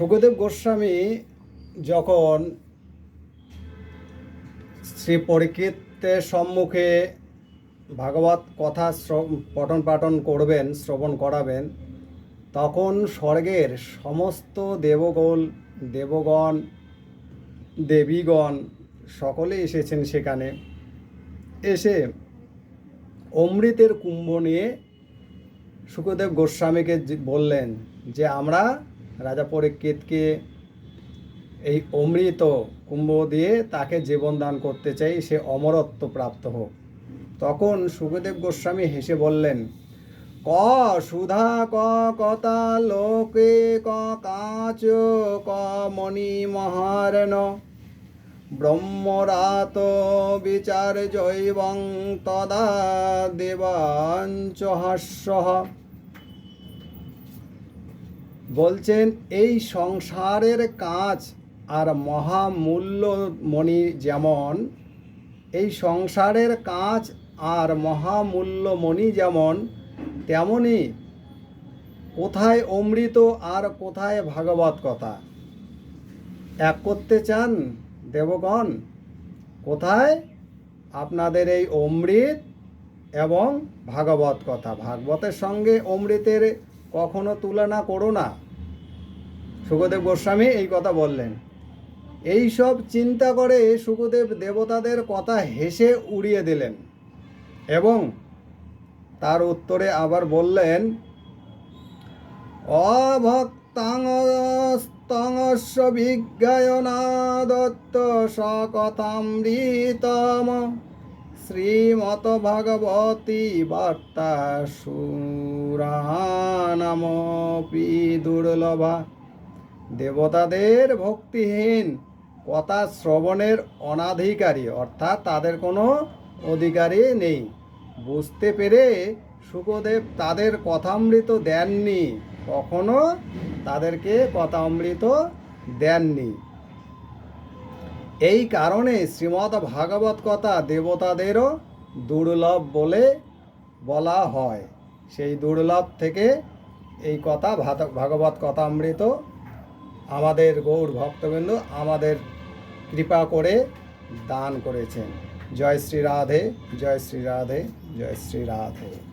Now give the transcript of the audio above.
সুখদেব গোস্বামী যখন শ্রী পরীক্ষিতের সম্মুখে ভাগবত কথা পঠন পাঠন করবেন, শ্রবণ করাবেন, তখন স্বর্গের সমস্ত দেবগোল, দেবগণ, দেবীগণ সকলে এসেছেন সেখানে। এসে অমৃতের কুম্ভ নিয়ে সুখদেব গোস্বামীকে বললেন যে, আমরা রাজা পরীক্ষিতকে এই অমৃত কুম্ভ দিয়ে তাকে জীবন দান করতে চাই, সে অমরত্ব প্রাপ্ত হোক। তখন সুখদেব গোস্বামী হেসে বললেন, ক সুধা, ক কথা, লোকে, ক কাচ, ক মণি মহারণ। ব্রহ্মরাত বিচার জৈবং তদা দেবাঞ্চ হাস্য। বলছেন, এই সংসারের কাজ আর মহামূল্য মণি যেমন, এই সংসারের কাজ আর মহামূল্য মণি যেমন, তেমনি কোথায় অমৃত আর কোথায় ভাগবত কথা? এক করতে চান দেবগণ, কোথায়? আপনাদের এই অমৃত এবং ভাগবত কথা। ভাগবতের সঙ্গে অমৃতের কখনো তুলনা করো না। সুখদেব গোস্বামী এই কথা বললেন। এই সব চিন্তা করে সুখদেব দেবতাদের কথা হেসে উড়িয়ে দিলেন এবং তার উত্তরে আবার বললেন অভক্তাংস্তংস্য সকথামৃতম শ্রীমত ভগবতী বার্তা সুরানামপি দুর্লভা। দেবতাদের ভক্তিহীন, কথা শ্রবণের অনাধিকারী, অর্থাৎ তাদের কোনো অধিকারী নেই। বুঝতে পেরে সুখদেব তাদের কথামৃত দেননি, কখনো তাদেরকে কথামৃত দেননি। এই কারণে শ্রীমদ্ ভাগবত কথা দেবতাদেরও দুর্লভ বলে বলা হয়। সেই দুর্লভ থেকে এই কথা ভাগবত কথামৃত আমাদের গৌর ভক্তবৃন্দ আমাদের কৃপা করে দান করেছেন। জয় শ্রী রাধে, জয় শ্রী রাধে, জয় শ্রী রাধে।